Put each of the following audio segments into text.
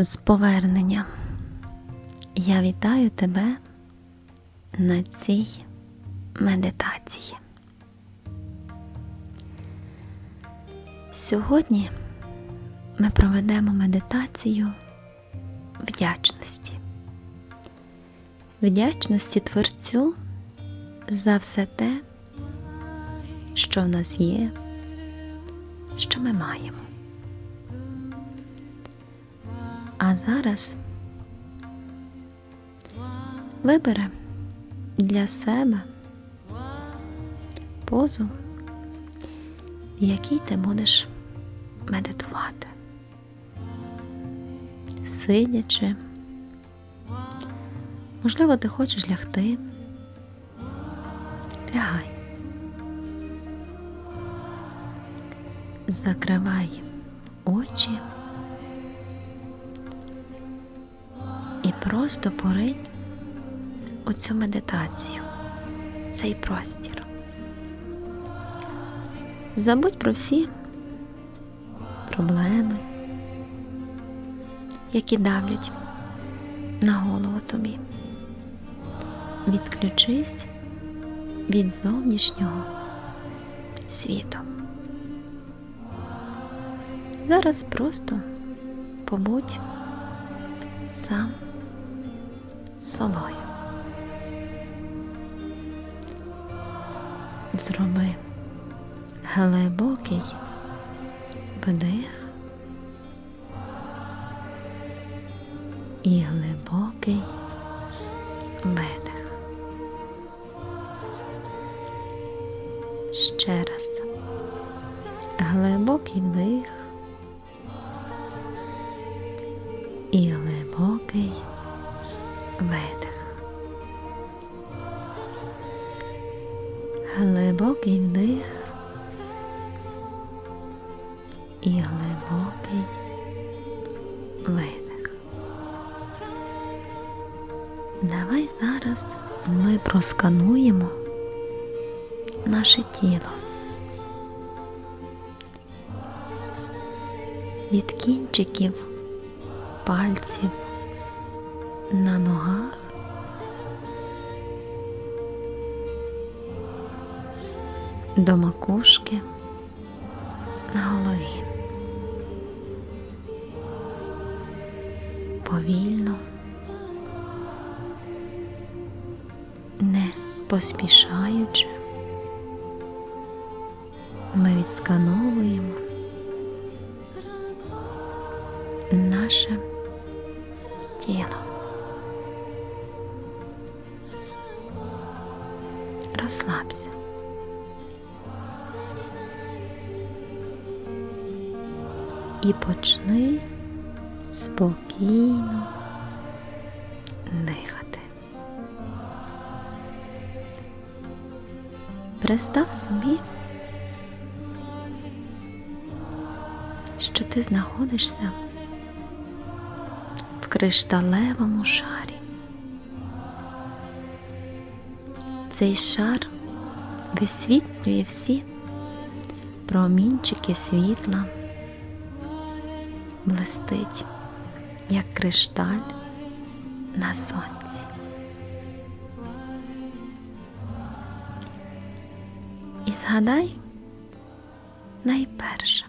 З повернення я вітаю тебе на цій медитації. Сьогодні ми проведемо медитацію вдячності. Вдячності Творцю за все те, що в нас є, що ми маємо. А зараз вибери для себе позу, в якій ти будеш медитувати, сидячи. Можливо, ти хочеш лягти. Лягай. Закривай очі. Просто поринь у цю медитацію, цей простір. Забудь про всі проблеми, які давлять на голову тобі. Відключись від зовнішнього світу. Зараз просто побудь сам собою. Зроби глибокий вдих і глибокий видих. Ще раз глибокий вдих Давай зараз ми проскануємо наше тіло. Від кінчиків пальців на ногах до макушки на голові. Повільно, поспішаючи, ми відскановуємо наше тіло. Розслабся. І почни спокійно Представ собі, що ти знаходишся в кришталевому шарі. Цей шар висвітлює всі промінчики світла, блистить, як кришталь на сонці. Згадай найперше,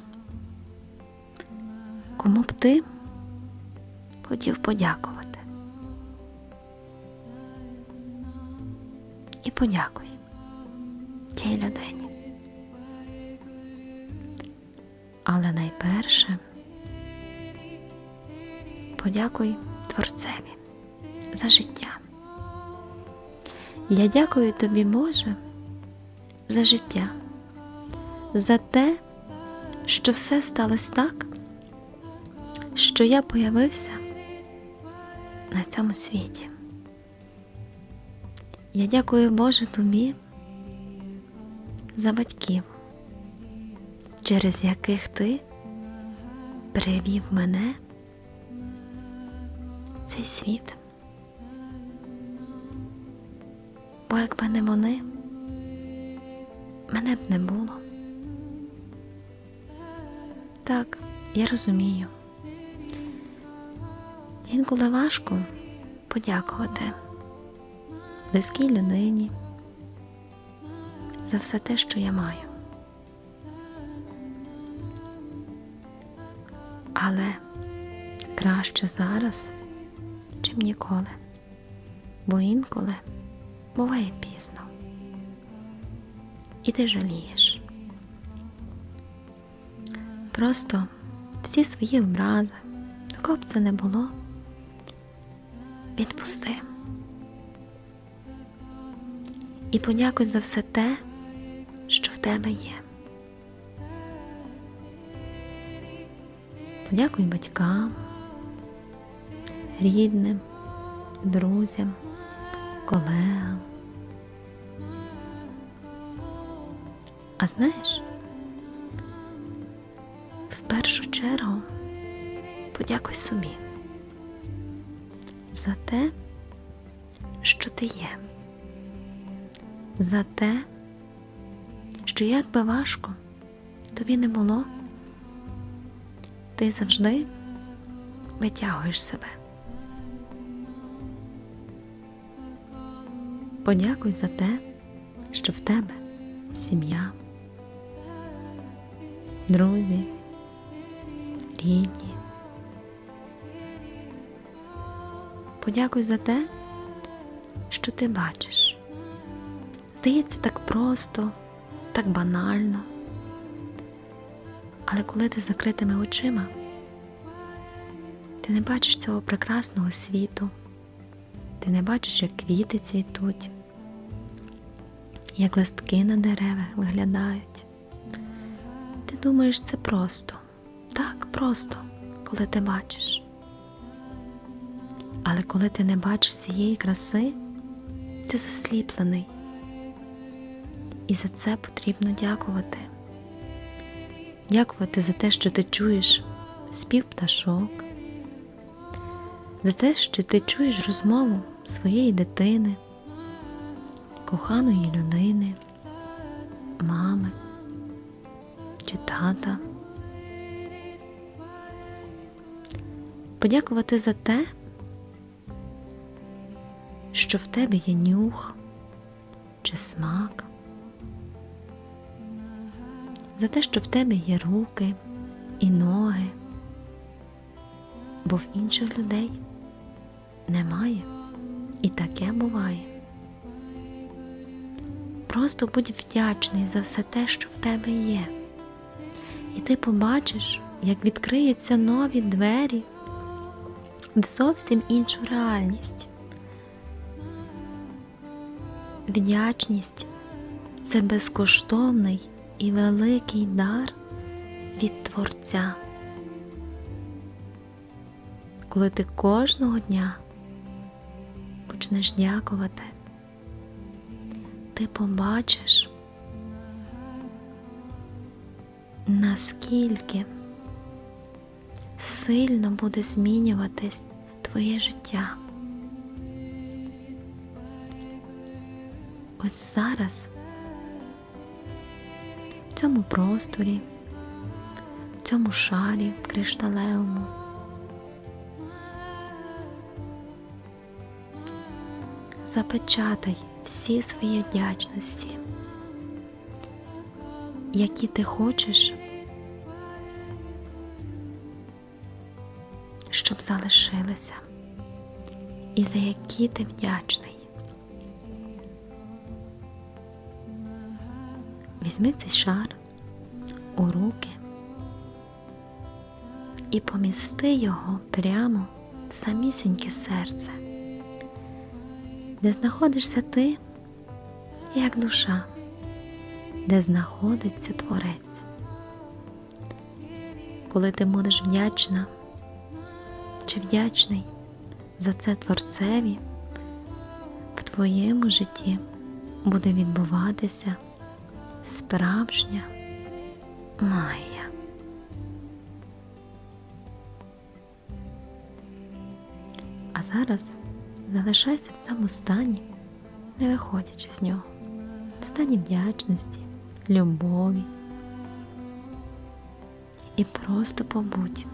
кому б ти хотів подякувати. І подякуй тій людині. Але найперше подякуй Творцеві за життя. Я дякую тобі, Боже, за життя, за те, що все сталося так, що я появився на цьому світі. Я дякую Боже тобі за батьків, через яких ти привів мене в цей світ. Бо якби не вони, мене б не було. Так, я розумію. Інколи важко подякувати близькій людині за все те, що я маю. Але краще зараз, чим ніколи, бо інколи буває пізно. І ти жалієш. Просто всі свої образи, такого б це не було, відпусти. І подякуй за все те, що в тебе є. Подякуй батькам, рідним, друзям, колегам. А знаєш, в першу чергу подякуй собі за те, що ти є, за те, що як би важко тобі не було, ти завжди витягуєш себе. Подякуй за те, що в тебе сім'я, друзі, рідні. Подякуй за те, що ти бачиш. Здається, так просто, так банально. Але коли ти з закритими очима, ти не бачиш цього прекрасного світу, ти не бачиш, як квіти цвітуть, як листки на деревах виглядають. Думаєш, це просто, так просто, коли ти бачиш. Але коли ти не бачиш цієї краси, ти засліплений. І за це потрібно дякувати. Дякувати за те, що ти чуєш спів пташок, за те, що ти чуєш розмову своєї дитини, коханої людини, мами чи тата. Подякувати за те, що в тебе є нюх чи смак, за те, що в тебе є руки і ноги, бо в інших людей немає і таке буває. Просто будь вдячний за все те, що в тебе є, і ти побачиш, як відкриються нові двері в зовсім іншу реальність. Вдячність це безкоштовний і великий дар від Творця. Коли ти кожного дня почнеш дякувати, ти побачиш, наскільки сильно буде змінюватись твоє життя. Ось зараз в цьому просторі, в цьому шарі кришталевому. Запечатай всі свої вдячності, які ти хочеш, щоб залишилися, і за які ти вдячний. Візьми цей шар у руки і помісти його прямо в самісіньке серце, де знаходишся ти як душа, де знаходиться творець. Коли ти будеш вдячна чи вдячний за це творцеві, в твоєму житті буде відбуватися справжня магія. А зараз залишайся в цьому стані, не виходячи з нього, в стані вдячності, любові. І просто побудь,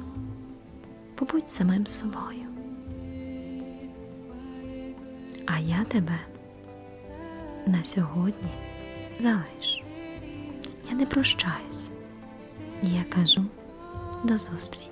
побудь самим собою. А я тебе на сьогодні залишу. Я не прощаюсь. Я кажу до зустрічі.